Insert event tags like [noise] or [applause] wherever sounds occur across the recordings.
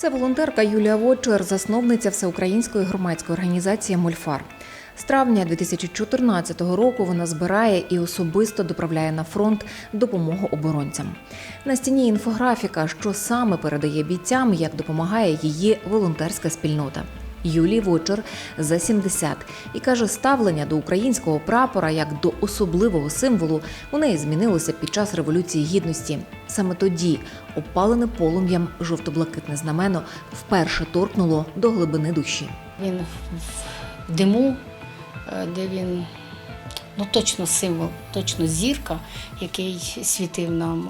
Це волонтерка Юлія Вочер, засновниця всеукраїнської громадської організації Мольфар. З травня 2014 року вона збирає і особисто доправляє на фронт допомогу оборонцям. На стіні інфографіка, що саме передає бійцям, як допомагає її волонтерська спільнота. Юлії Вочер за 70 і каже, ставлення до українського прапора як до особливого символу у неї змінилося під час революції гідності. Саме тоді опалене полум'ям жовто-блакитне знамено вперше торкнуло до глибини душі. Він в диму, е, де він ну, точно символ, точно зірка, який світив нам,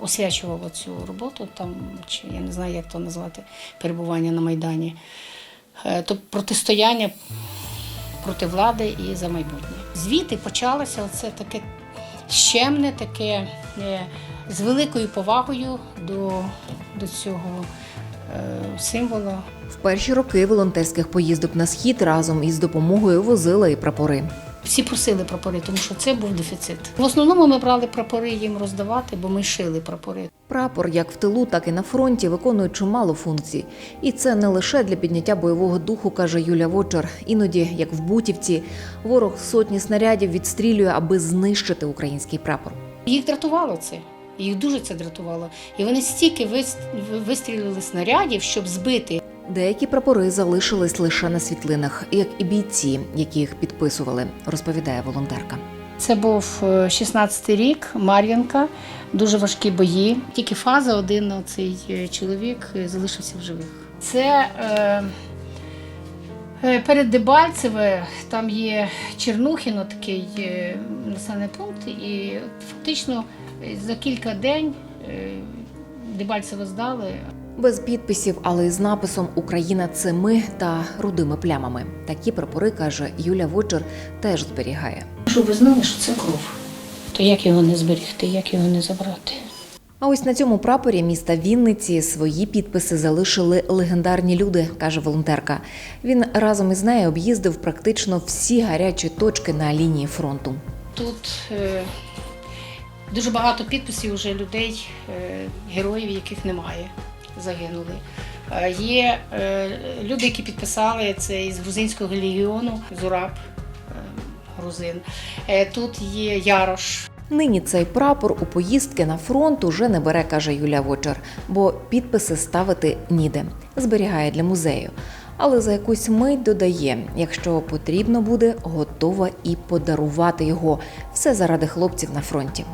освячував цю роботу, там, чи я не знаю, як то назвати, перебування на Майдані. Е, То протистояння проти влади і за майбутнє. Звідти почалося це таке щемне, таке е, з великою повагою до, до цього символу. символа. В перші роки волонтерських поїздок на схід разом із допомогою возила і прапори. Всі просили прапори, тому що це був дефіцит. В основному ми брали прапори їм роздавати, бо ми шили прапори. Прапор як в тилу, так і на фронті виконує чимало функцій. І це не лише для підняття бойового духу, каже Юля Вочер. Іноді, як в Бутівці, ворог сотні снарядів відстрілює, аби знищити український прапор. Їх дратувало це. Їх дуже це дратувало. І вони стільки вис- вистрілили снарядів, щоб збити. Деякі прапори залишились лише на світлинах, як і бійці, які їх підписували, розповідає волонтерка. Це був е, 16-й рік, Мар'янка, дуже важкі бої. Тільки фаза один цей чоловік е, залишився в живих. Це е, е, перед Дебальцеве, там є Чернухіно, такий е, населений пункт, і фактично е, за кілька день е, Дебальцеве здали. Без підписів, але із написом Україна це ми та рудими плямами. Такі прапори каже Юля Вочер, теж зберігає. Щоб ви знали, що це кров. То як його не зберігти, як його не забрати? А ось на цьому прапорі міста Вінниці свої підписи залишили легендарні люди, каже волонтерка. Він разом із нею об'їздив практично всі гарячі точки на лінії фронту. Тут е, дуже багато підписів вже людей, е, героїв, яких немає, загинули. Е, є е, люди, які підписали це із грузинського легіону, Зураб, е, грузин. Тут є Ярош. Нині цей прапор у поїздки на фронт уже не бере, каже Юля Вочер, бо підписи ставити ніде. Зберігає для музею. Але за якусь мить додає, якщо потрібно буде, готова і подарувати його. Все заради хлопців на фронті.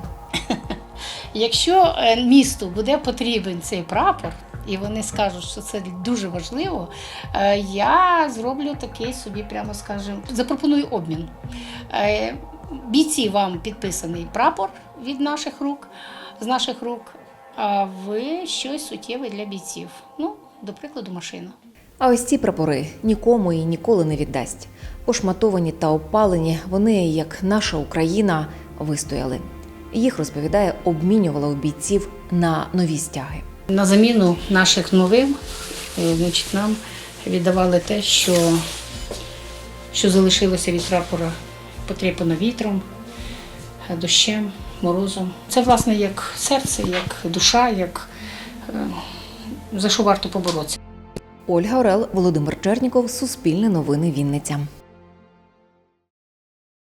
[laughs] Якщо місту буде потрібен цей прапор, і вони скажуть, що це дуже важливо, е, я зроблю такий собі, прямо скажемо, запропоную обмін. Е, Бійці вам підписаний прапор від наших рук, з наших рук, а ви щось суттєве для бійців. Ну, до прикладу, машина. А ось ці прапори нікому і ніколи не віддасть. Пошматовані та опалені, вони, як наша Україна, вистояли. Їх розповідає, обмінювала у бійців на нові стяги. На заміну наших новим, е, значить, нам віддавали те, що, що залишилося від прапора, потріпано вітром, дощем, морозом. Це, власне, як серце, як душа, як е, за що варто поборотися. Ольга Орел, Володимир Черніков, Суспільне новини Вінниця.